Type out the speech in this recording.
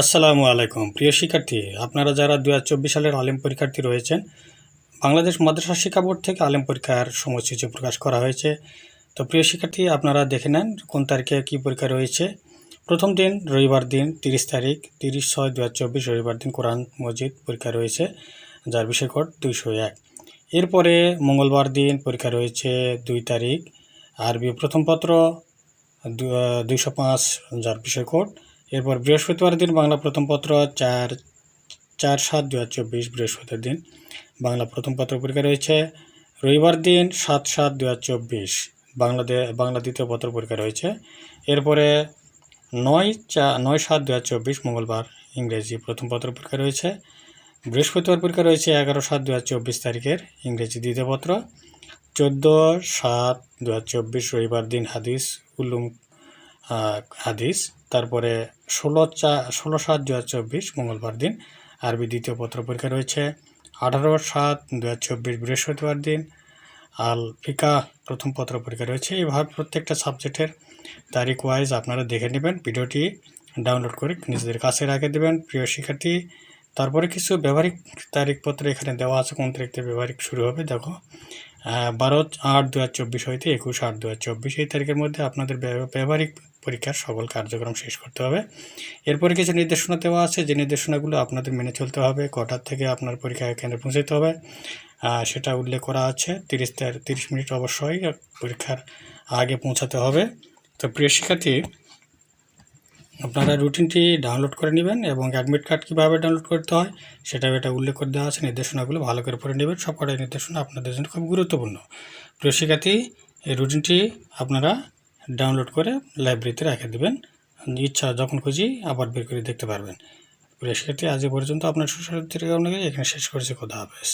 আসসালামু আলাইকুম। প্রিয় শিক্ষার্থী, আপনারা যারা দুহাজার চব্বিশ সালের আলিম পরীক্ষার্থী রয়েছেন, বাংলাদেশ মাদ্রাসা শিক্ষা বোর্ড থেকে আলিম পরীক্ষার সময়সূচি প্রকাশ করা হয়েছে। তো প্রিয় শিক্ষার্থী, আপনারা দেখে নেন কোন তারিখে কী পরীক্ষা রয়েছে। প্রথম দিন, রবিবার দিন, তিরিশ তারিখ, তিরিশ ছয় দু রবিবার দিন কোরআন মসজিদ পরীক্ষা রয়েছে, যার বিষয় দুইশো এক। এরপরে মঙ্গলবার দিন পরীক্ষা রয়েছে দুই তারিখ, আরবি প্রথম পত্র দুইশো পাঁচ, যার বিষয় কোড এরপর বৃহস্পতিবার দিন বাংলা প্রথম পত্র চার চার সাত দু হাজার চব্বিশ বৃহস্পতিবার দিন বাংলা প্রথম পত্র পরীক্ষা রয়েছে। রবিবার দিন সাত সাত দু হাজার চব্বিশ বাংলাদেশ বাংলা দ্বিতীয় পত্র পরীক্ষা রয়েছে। এরপরে নয় চা, নয় সাত দু চব্বিশ মঙ্গলবার ইংরেজি প্রথম পত্র পরীক্ষা রয়েছে। বৃহস্পতিবার পরীক্ষা রয়েছে এগারো সাত দু চব্বিশ তারিখের ইংরেজি দ্বিতীয় পত্র। চোদ্দ সাত দু চব্বিশ রবিবার দিন হাদিস উলুম হাদিস। তারপরে ষোলো চা, ষোলো সাত দু চব্বিশ, মঙ্গলবার দিন। আরবি দ্বিতীয় পত্র পরীক্ষা রয়েছে। আঠারো সাত দু হাজার চব্বিশ, বৃহস্পতিবার দিন। আল ফিকা প্রথম পত্র পরীক্ষা রয়েছে। এইভাবে প্রত্যেকটা সাবজেক্টের তারিখ ওয়াইজ আপনারা দেখে নেবেন। ভিডিওটি ডাউনলোড করে নিজেদের কাছে রেখে দেবেন, প্রিয় শিক্ষার্থী। তারপরে কিছু ব্যবহারিক তারিখপত্র এখানে দেওয়া আছে। কোন তারিখ থেকে ব্যবহারিক শুরু হবে, দেখো। বারো আট দু হাজার চব্বিশ হইতে একুশ আট দু হাজার চব্বিশ এই তারিখের মধ্যে আপনাদের ব্যবহারিক পরীক্ষার সকল কার্যক্রম শেষ করতে হবে। এরপরে কিছু নির্দেশনা দেওয়া আছে, যে নির্দেশনাগুলো আপনাদের মেনে চলতে হবে, কটার থেকে আপনার পরীক্ষা কেন্দ্রে পৌঁছাতে হবে। সেটা উল্লেখ করা আছে, তিরিশ তিরিশ মিনিট অবশ্যই পরীক্ষার আগে পৌঁছাতে হবে। তো প্রিয় শিক্ষার্থী আপনারা রুটিনটি ডাউনলোড করে নেবেন এবং অ্যাডমিট কার্ড কীভাবে ডাউনলোড করতে হয়, সেটাও এটা উল্লেখ করে দেওয়া আছে, নির্দেশনাগুলো ভালো করে পড়ে নেবেন সব কটাই নির্দেশনা আপনাদের জন্য খুব গুরুত্বপূর্ণ। প্রিয় শিক্ষার্থী, এই রুটিনটি আপনারা ডাউনলোড করে লাইব্রেরিতে রেখে দেবেন। ইচ্ছা যখন খুঁজি আবার বের করে দেখতে পারবেন। প্রিয় শিক্ষার্থী, আজ পর্যন্ত আপনার সুস্বাস্থ্যের কারণে এখানে শেষ করেছি। কথা হাফেজ।